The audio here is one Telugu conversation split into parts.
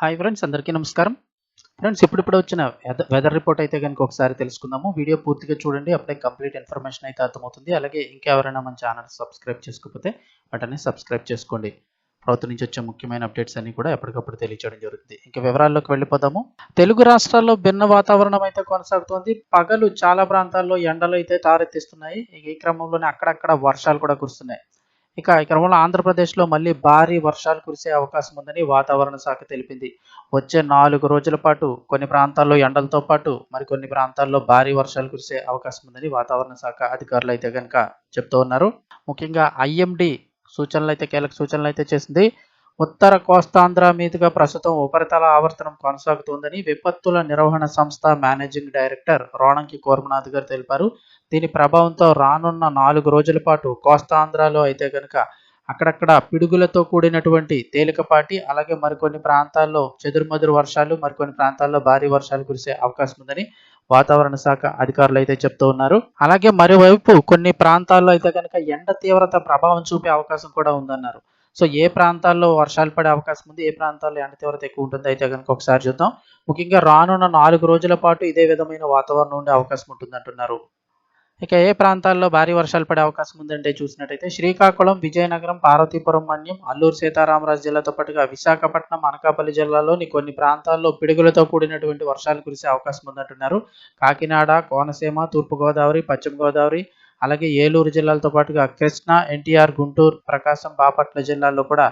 హాయ్ ఫ్రెండ్స్ అందరికీ నమస్కారం. ఫ్రెండ్స్ ఇప్పుడిప్పుడు వచ్చిన వెదర్ రిపోర్ట్ అయితే కనుక ఒకసారి తెలుసుకుందాము. వీడియో పూర్తిగా చూడండి అప్పుడే కంప్లీట్ ఇన్ఫర్మేషన్ అయితే అర్థమవుతుంది. అలాగే ఇంకెవరైనా మన ఛానల్ సబ్స్క్రైబ్ చేసుకోకపోతే వెంటనే సబ్స్క్రైబ్ చేసుకోండి. ప్రభుత్వం నుంచి వచ్చే ముఖ్యమైన అప్డేట్స్ అన్ని కూడా ఎప్పటికప్పుడు తెలియచేయడం జరుగుతుంది. ఇంకా వివరాల్లోకి వెళ్ళిపోదాము. తెలుగు రాష్ట్రాల్లో భిన్న వాతావరణం అయితే కొనసాగుతోంది. పగలు చాలా ప్రాంతాల్లో ఎండలు అయితే తారెత్తిస్తున్నాయి ఈ క్రమంలోనే అక్కడక్కడ వర్షాలు కూడా కురుస్తున్నాయి. ఇక క్రమంలో ఆంధ్రప్రదేశ్లో మళ్ళీ భారీ వర్షాలు కురిసే అవకాశం ఉందని వాతావరణ శాఖ తెలిపింది. వచ్చే నాలుగు రోజుల పాటు కొన్ని ప్రాంతాల్లో ఎండలతో పాటు మరికొన్ని ప్రాంతాల్లో భారీ వర్షాలు కురిసే అవకాశం ఉందని వాతావరణ శాఖ అధికారులు అయితే కనుక చెప్తూ ఉన్నారు. ముఖ్యంగా ఐఎండి సూచనలు అయితే కీలక సూచనలు అయితే చేసింది ఉత్తర కోస్తాంధ్ర మీదుగా ప్రస్తుతం ఉపరితల ఆవర్తనం కొనసాగుతోందని విపత్తుల నిర్వహణ సంస్థ మేనేజింగ్ డైరెక్టర్ రోణంకి కోర్మనాథ్ గారు తెలిపారు. దీని ప్రభావంతో రానున్న నాలుగు రోజుల పాటు కోస్తాంధ్రలో అయితే కనుక అక్కడక్కడ పిడుగులతో కూడినటువంటి తేలికపాటి అలాగే మరికొన్ని ప్రాంతాల్లో చెదురుమదురు వర్షాలు మరికొన్ని ప్రాంతాల్లో భారీ వర్షాలు కురిసే అవకాశం ఉందని వాతావరణ శాఖ అధికారులు అయితే చెప్తూ ఉన్నారు. అలాగే మరోవైపు కొన్ని ప్రాంతాల్లో అయితే కనుక ఎండ తీవ్రత ప్రభావం చూపే అవకాశం కూడా ఉందన్నారు. సో ఏ ప్రాంతాల్లో వర్షాలు పడే అవకాశం ఉంది ఏ ప్రాంతాల్లో ఎండ తీవ్రత ఎక్కువ ఉంటుంది అయితే కనుక ఒకసారి చూద్దాం. ముఖ్యంగా రానున్న నాలుగు రోజుల పాటు ఇదే విధమైన వాతావరణం ఉండే అవకాశం ఉంటుంది అంటున్నారు ఇక ఏ ప్రాంతాల్లో భారీ వర్షాలు పడే అవకాశం ఉందంటే చూసినట్టయితే శ్రీకాకుళం విజయనగరం పార్వతీపురం మన్యం అల్లూరు సీతారామరాజు జిల్లాతో పాటుగా విశాఖపట్నం అనకాపల్లి జిల్లాలోని కొన్ని ప్రాంతాల్లో పిడుగులతో కూడినటువంటి వర్షాలు కురిసే అవకాశం ఉందంటున్నారు. కాకినాడ కోనసీమ తూర్పుగోదావరి పశ్చిమ గోదావరి అలాగే ఏలూరు జిల్లాలతో పాటుగా కృష్ణా ఎన్టీఆర్ గుంటూరు ప్రకాశం బాపట్ల జిల్లాల్లో కూడా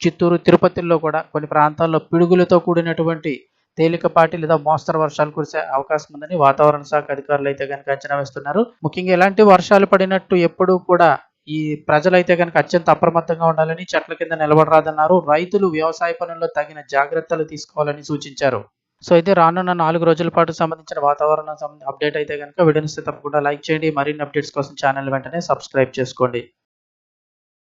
చిత్తూరు తిరుపతిలో కూడా కొన్ని ప్రాంతాల్లో పిడుగులతో కూడినటువంటి తేలికపాటి లేదా మోస్తరు వర్షాలు కురిసే అవకాశం ఉందని వాతావరణ శాఖ అధికారులు అయితే కనుక అంచనా వేస్తున్నారు. ముఖ్యంగా ఎలాంటి వర్షాలు పడినట్టు ఎప్పుడూ కూడా ఈ ప్రజలైతే కనుక అత్యంత అప్రమత్తంగా ఉండాలని చెట్ల కింద నిలబడరాదన్నారు. రైతులు వ్యవసాయ పనుల్లో తగిన జాగ్రత్తలు తీసుకోవాలని సూచించారు. సో అయితే రానున్న నాలుగు రోజుల పాటు సంబంధించిన వాతావరణం అప్డేట్ అయితే కనుక వీడియోని తప్పకుండా లైక్ చేయండి. మరిన్ని అప్డేట్స్ కోసం ఛానల్ వెంటనే సబ్స్క్రైబ్ చేసుకోండి.